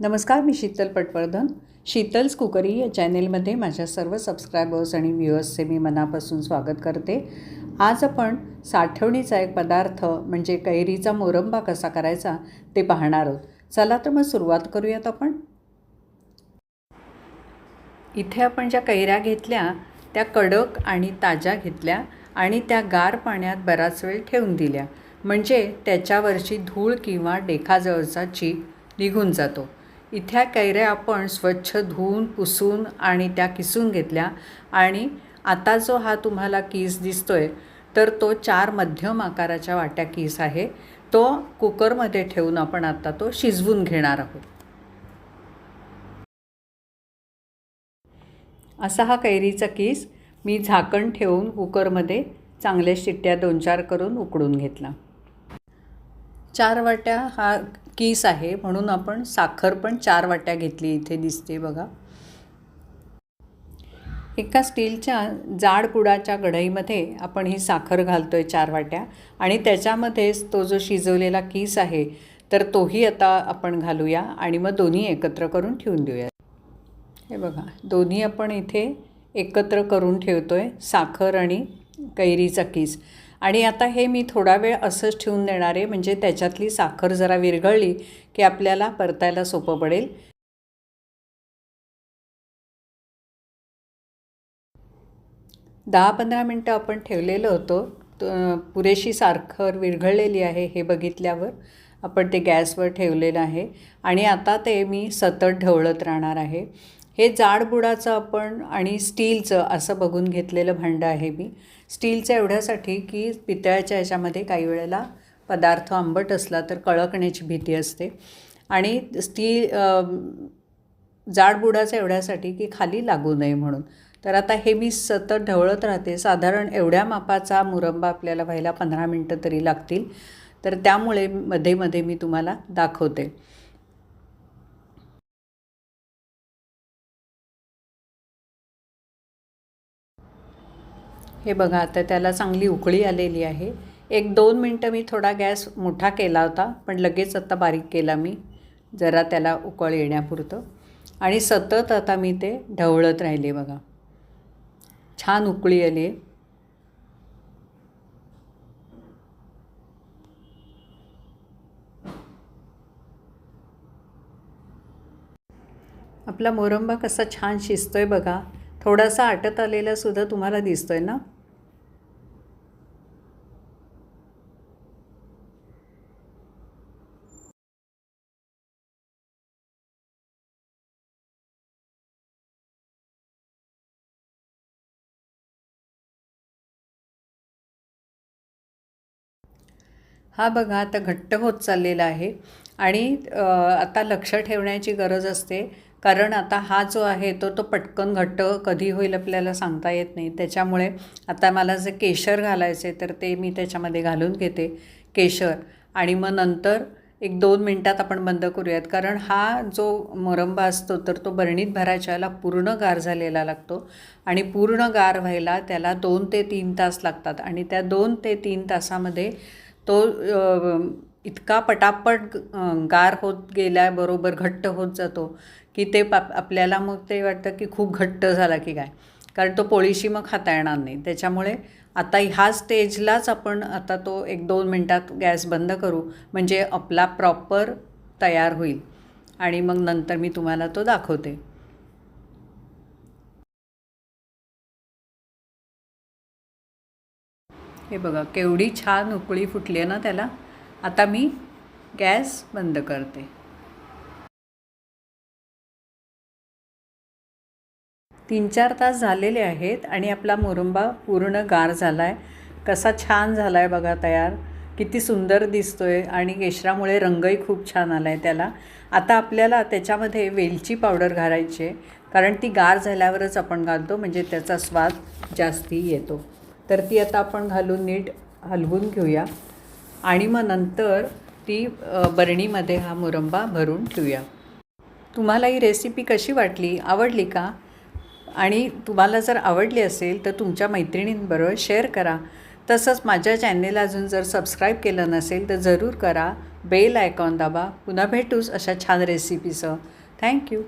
नमस्कार मी शीतल पटवर्धन. शीतल्स कुकरी या चॅनेलमध्ये माझ्या सर्व सबस्क्रायबर्स आणि व्ह्युअर्सचे मी मनापासून स्वागत करते. आज आपण साठवणीचा एक पदार्थ म्हणजे कैरीचा मोरंबा कसा करायचा ते पाहणार आहोत. चला तर मग सुरुवात करूयात आपण. इथे आपण ज्या कैऱ्या घेतल्या त्या कडक आणि ताज्या घेतल्या आणि त्या गार पाण्यात बराच वेळ ठेवून दिल्या. म्हणजे त्याच्यावरची धूळ किंवा डेखाजवळचा चीक निघून जातो. इथ्या कैऱ्या आपण स्वच्छ धुवून पुसून आणि त्या किसून घेतल्या. आणि आता जो हा तुम्हाला कीस दिसतोय तर तो चार मध्यम आकाराच्या वाट्या कीस आहे. तो कुकरमध्ये ठेवून आपण आता तो शिजवून घेणार आहोत. असा हा कैरीचा कीस मी झाकण ठेवून कुकरमध्ये चांगल्या शिट्ट्या दोन चार करून उकडून घेतला. चार वाट्या हा कीस आहे म्हणून आपण साखर पण चार वाट्या घेतली इथे दिसते बघा. एका स्टीलच्या जाड पुडाच्या कढईमध्ये आपण ही साखर घालतो आहे चार वाट्या आणि त्याच्यामध्येच तो जो शिजवलेला कीस आहे तर तोही आता आपण घालूया आणि मग दोन्ही एकत्र करून ठेवून देऊया. हे बघा दोन्ही आपण इथे एकत्र करून ठेवतो आहे साखर आणि कैरीचा कीस. आणि आता हे मी थोडा वेळ असंच ठेवून देणार आहे म्हणजे त्याच्यातली साखर जरा विरघळली की आपल्याला परतायला सोपं पडेल. दहा पंधरा मिनटं आपण ठेवलेलं होतं. पुरेशी साखर विरघळलेली आहे हे बघितल्यावर आपण ते गॅसवर ठेवलेलं आहे. आणि आता ते मी सतत ढवळत राहणार आहे. हे जाडबुडाचं आपण आणि स्टीलचं असं बघून घेतलेलं भांडं आहे मी. स्टीलचं एवढ्यासाठी की पितळ्याच्या ह्याच्यामध्ये काही वेळेला पदार्थ आंबट असला तर कळकण्याची भीती असते. आणि स्टील जाडबुडाचं एवढ्यासाठी की खाली लागू नये म्हणून. तर आता हे मी सतत ढवळत राहते. साधारण एवढ्या मापाचा मुरंबा आपल्याला व्हायला पंधरा मिनटं तरी लागतील. तर त्यामुळे मध्ये मध्ये मी तुम्हाला दाखवते. हे बघा आता त्याला चांगली उकळी आलेली आहे. एक दोन मिनटं मी थोडा गॅस मोठा केला होता पण लगेच आता बारीक केला मी. जरा त्याला उकळ येण्यापुरतं. आणि सतत आता मी ते ढवळत राहिले बघा. छान उकळी आली. आहे आपला मोरंबा कसा छान शिजतोय बघा. थोडासा आटत आलेला सुद्धा तुम्हाला दिसतोय ना? हा बघा आता घट्ट होत चाललेला आहे. आणि आता लक्ष ठेवण्याची गरज असते. कारण आता हा जो आहे तो तो पटकन घट्ट कधी होईल आपल्याला सांगता येत नाही. त्याच्यामुळे आता मला जे केशर घालायचे तर ते मी त्याच्यामध्ये घालून घेते. केशर. आणि मग नंतर एक दोन मिनटात आपण बंद करूयात. कारण हा जो मोरंबा असतो तर तो बरणीत भरायच्या वेळेला पूर्ण गार झालेला लागतो. आणि पूर्ण गार व्हायला त्याला दोन ते तीन तास लागतात. आणि त्या दोन ते तीन तासामध्ये तो इतका पटापट गार होत गेल्याबरोबर घट्ट होत जातो की ते पाप आपल्याला मग ते वाटतं की खूप घट्ट झाला की काय. कारण तो पोळीशी मग खाता येणार नाही. त्याच्यामुळे आता ह्या स्टेजलाच आपण आता तो एक दोन मिनटात गॅस बंद करू. म्हणजे आपला प्रॉपर तयार होईल. आणि मग नंतर मी तुम्हाला तो दाखवते. हे बघा केवढी छान उकळी फुटली आहे ना त्याला. आता मी गॅस बंद करते. तीन चार तास झालेले आहेत आणि आपला मुरुंबा पूर्ण गार झाला आहे कसा छान झाला आहे बघा तयार. किती सुंदर दिसतो आहे आणि केशरामुळे रंगही खूप छान आला आहे त्याला. आता आपल्याला त्याच्यामध्ये वेलची पावडर घालायची आहे. कारण ती गार झाल्यावरच आपण घालतो म्हणजे त्याचा स्वाद जास्ती येतो. तर ती आता आपण घालून नीट हलवून घेऊया. आणि मग नंतर ती बरणीमध्ये हा मुरंबा भरून ठेवूया. तुम्हाला ही रेसिपी कशी वाटली? आवडली का? आणि तुम्हाला जर आवडली असेल तर तुमच्या मैत्रिणींबरोबर शेअर करा. तसंच माझ्या चॅनेल अजून जर सबस्क्राईब केलं नसेल तर जरूर करा. बेल आयकॉन दाबा. पुन्हा भेटूच अशा छान रेसिपीसह थँक्यू